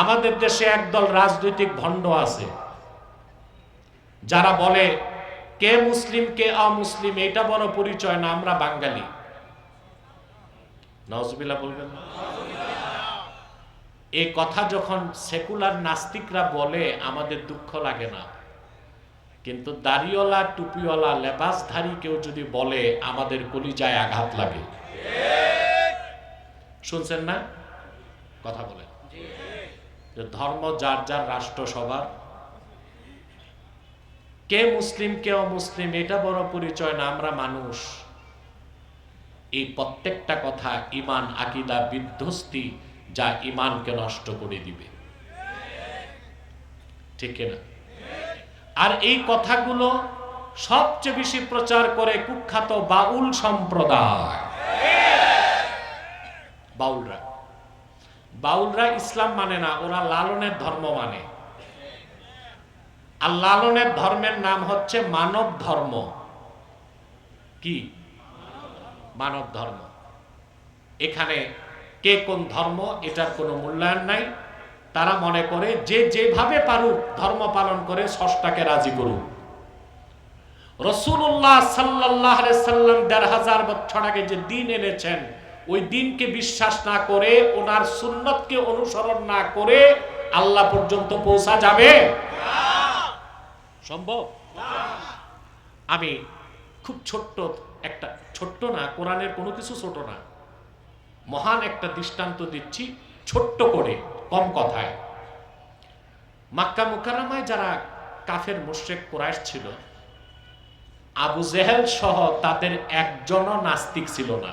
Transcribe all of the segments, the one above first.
আমাদের দেশে একদল রাজনৈতিক ভণ্ড আছে। যারা বলে কে মুসলিম কে অমুসলিম এটা বড় পরিচয় না আমরা বাঙালি। নজবিলা বলবেন? এই কথা যখন সেকুলার নাস্তিকরা বলে আমাদের দুঃখ লাগে না। কিন্তু দাড়িওয়ালা টুপিওয়ালা লেবাসধারী কেউ যদি বলে আমাদের কলিজায় আঘাত লাগে। শুনছেন না? কথা বলেন। যে ধর্ম যার যার রাষ্ট্র সবার। কে মুসলিম, কে অমুসলিম, এটা বড় পরিচয় না, আমরা মানুষ। এই প্রত্যেকটা কথা ইমান, আকিদা, বিধ্বস্তি যা ইমানকে নষ্ট করে দিবে। ঠিক না? আর এই কথাগুলো সবচেয়ে বেশি প্রচার করে কুখ্যাত বাউল সম্প্রদায়। বাউলরা। বাউলরা ইসলাম মানে না, ওরা লালনের ধর্ম মানে। আর লালনের ধর্মের নাম হচ্ছে মানব ধর্ম। কি? মানব ধর্ম। এখানে কে কোন ধর্ম, এটার কোনো মূল্যায়ন নাই। তারা মনে করে যে যেভাবে পারুক, ধর্ম পালন করে ষষ্ঠাকে রাজি করুক। রসুল্লাহ সাল্লাহ সাল্লাম দেড় হাজার বছর আগে যে দিন এনেছেন ওই দিনকে বিশ্বাস না করে, ওনার সুন্নতকে অনুসরণ না করে আল্লাহ পর্যন্ত পৌঁছা যাবে? সম্ভব? আমি খুব ছোট্ট, একটা ছোট্ট না, কোরআনের কোনো কিছু ছোট না। মহান একটা দৃষ্টান্ত দিচ্ছি, ছোট্ট করে, কম কথায়। মাক্কা মুকাররমায় যারা কাফের, মুশরিক, কুরাইশ ছিল, আবু জেহেল সহ তাদের একজনও নাস্তিক ছিল না।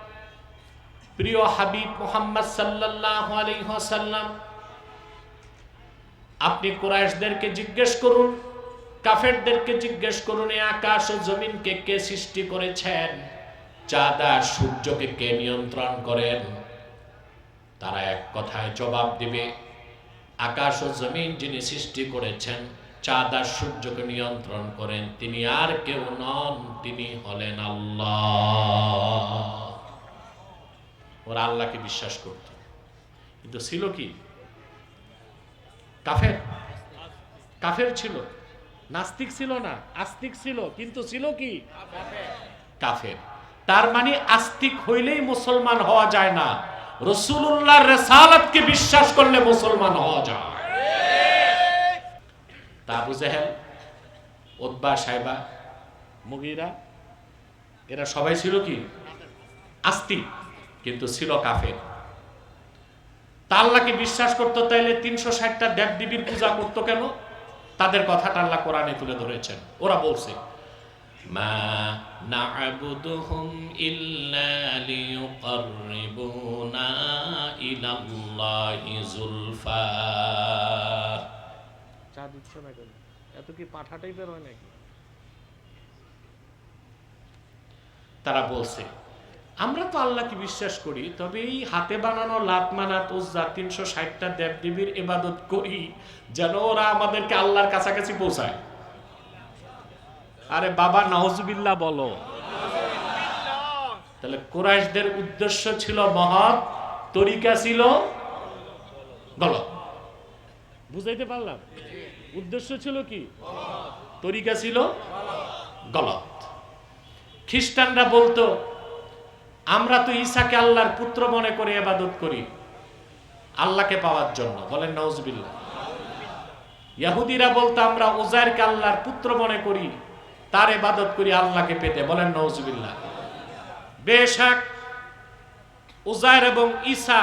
প্রিয় হাবিব মুহাম্মদ সাল্লাল্লাহু আলাইহি ওয়াসাল্লাম, আপনি কুরাইশদেরকে জিজ্ঞেস করুন, কাফেরদেরকে জিজ্ঞেস করুন আকাশ ও জমিনকে কে সৃষ্টি করেছেন? চাঁদ আর সূর্যকে কে নিয়ন্ত্রণ করেন? তারা এক কথায় জবাব দিবে, আকাশ ও জমিন যিনি সৃষ্টি করেছেন, চাঁদ আর সূর্যকে নিয়ন্ত্রণ করেন, তিনি আর কেউ নন, তিনি হলেন আল্লাহ। ওরা আল্লাহকে বিশ্বাস করত। কিন্তু ছিল কি? কাফের। কাফের ছিল। নাস্তিক ছিল না, আস্তিক ছিল, কিন্তু ছিল কি? কাফের। তার মানে আস্তিক হইলেই মুসলমান হওয়া যায় না। রসুল্লাহর রেসালাতকে বিশ্বাস করলে মুসলমান হওয়া যায়। তা আবু জাহেল ওদবা সাহেবা মুগিরা, এরা সবাই ছিল কি? আস্তিক। কিন্তু ছিল কাফের। তা আল্লাহকে বিশ্বাস করতো তাইলে তিনশো ষাটটা দেব দেবীর পূজা করতো কেন? তাদের কথাটা আল্লাহ কোরআনে তুলে ধরেছেন। ওরা বলছে মা না'বুদুহুম ইল্লা লিয়ুকাররিবুনা ইলাল্লাহি যুলফা। চা দিচ্ছ না কেন? এত কি পাঠা টাইপের হয় নাকি? তারা বলছে আমরা তো আল্লাহকে বিশ্বাস করি, তবে এই হাতে বানানো লাত মানাত উজ্জা তিনশো ষাটটা দেব দেবীর এবাদত করি যেন ওরা আমাদেরকে আল্লাহর কাছাকাছি পৌঁছায়। আরে বাবা নওজবিল্লা বলো। তাহলে কুরাইশদের উদ্দেশ্য ছিল মহৎ, তরিকা ছিল গলত। বুঝাইতে পারলাম? উদ্দেশ্য ছিল কি? তরিকা ছিল গলত। খ্রিস্টানরা বলতো আমরা তো ঈসাকে আল্লাহর পুত্র মনে করে এবাদত করি। আল্লাহকে পাওয়ার জন্য। বলেন নওজবিল্লা ইয়াহুদিরা বলতো, আমরা ওজাইরকে আল্লাহর পুত্র মনে করি। তার এবাদত করি, আল্লাহকে পেতে। বলেন নওজবিল্লা বেশাক উজায়ের এবং ঈসা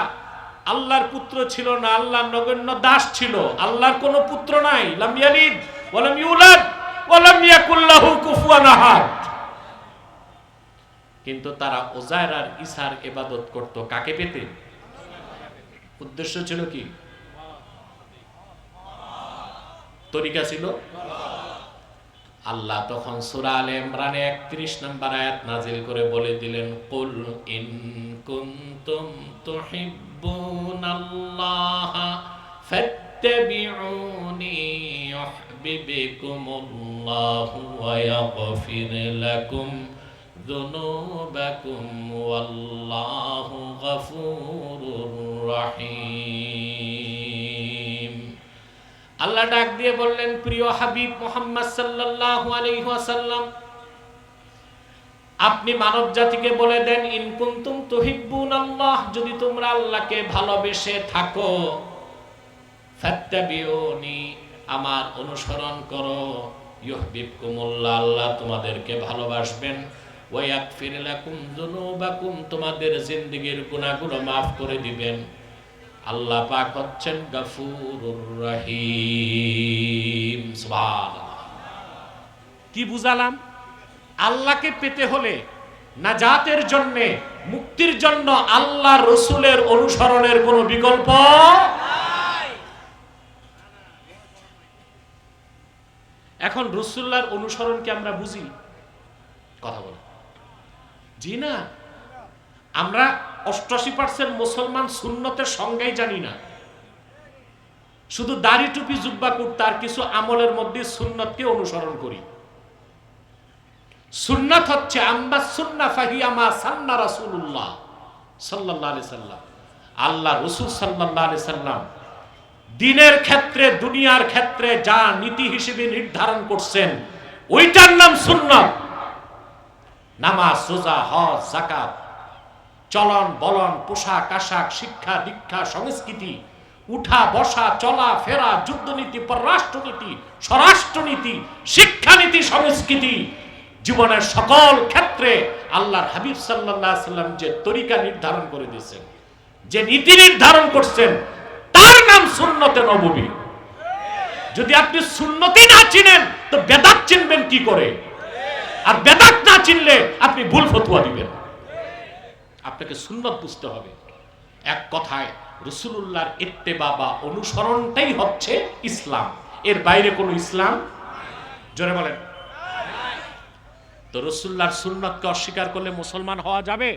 আল্লাহর পুত্র ছিল না, আল্লাহর নগণ্য দাস ছিল। আল্লাহর কোনো পুত্র নাই। লাম ইয়ালিদ ওয়ালাম ইউলাদ ওয়ালাম ইয়াকুল্লাহু কুফুয়ান আহাদ। কিন্তু তারা ওজায়ের আর ঈসার ইবাদত করত। কাকে পেতে? উদ্দেশ্য ছিল কি? তরিকা ছিল? আল্লাহ তখন সূরা আলে ইমরানে 31 নম্বর আয়াত নাজিল করে বলে দিলেন, কুল ইন কুনতুম তুহিব্বুনাল্লাহ ফাত্তাবিউনি ইউহিব্বুকুমুল্লাহু ওয়া ইয়াগফির লাকুম। ذنوبكم والله غفور رحيم আল্লাহ ডাক দিয়ে বললেন প্রিয় হাবিব মোহাম্মদ সাল্লাল্লাহু আলাইহি ওয়াসাল্লাম আপনি মানব জাতিকে বলে দেন ইন কুনতুম তুহিব্বুন আল্লাহ যদি তোমরা আল্লাহকে ভালোবেসে থাকো ফাত্তাবিউনি আমার অনুসরণ করো ইউহিব্বুকুমুল্লাহ আল্লাহ তোমাদেরকে ভালোবাসবেন তোমাদের জিন্দেগীর গুনাহগুলো মাফ করে দিবেন। আল্লাহ পাক হচ্ছেন গাফুরুর রহিম। কি বুঝালাম? আল্লাহকে পেতে হলে নাজাতের জন্য, মুক্তির জন্য আল্লাহ রসুলের অনুসরণের কোনো বিকল্প এখন রসুল্লাহর অনুসরণকে আমরা বুঝি? কথা বলে জি না? আমরা অষ্টাশি পার্সেন্ট মুসলমান সুন্নতের সংজ্ঞাই জানি না। শুধু দাড়ি টুপি জুব্বা কুর্তা আর কিছু আমলের মধ্যে সুন্নতকে অনুসরণ করি। সুন্নাত হচ্ছে আম্বা সুন্না ফাহিয়ামা সান্না রাসূলুল্লাহ সাল্লাল্লাহু আলাইহি সাল্লাম। আল্লাহ রসুল আলাইহি সাল্লাম দিনের ক্ষেত্রে, দুনিয়ার ক্ষেত্রে যা নীতি হিসেবে নির্ধারণ করছেন, ওইটার নাম সুন্নাত। নামাজ, রোজা, হজ জাকাত চলন, বলন, পোশাক, আশাক, শিক্ষা, দীক্ষা, সংস্কৃতি, উঠা, বসা, চলা, ফেরা, যুদ্ধনীতি, পররাষ্ট্রনীতি, স্বরাষ্ট্রনীতি, শিক্ষানীতি, সংস্কৃতি, জীবনের সকল ক্ষেত্রে আল্লাহর হাবিব সাল্লাহ সাল্লাম যে তরিকা নির্ধারণ করে দিয়েছেন, যে নীতি নির্ধারণ করছেন, তার নাম সুন্নতে নববী। যদি আপনি সুন্নতি না চিনেন, তো বেদাত চিনবেন কি করে? আর চিনলে আপনি ভুল ফতুয়া দিবেন। আপনাকে সুন্নত বুঝতে হবে। এক কথায় রসুল্লাহর ইত্তেবা বা অনুসরণটাই হচ্ছে ইসলাম। এর বাইরে কোনো ইসলাম? জোরে বলেন। তো রসুল্লাহর সুন্নতকে অস্বীকার করলে মুসলমান হওয়া যাবে?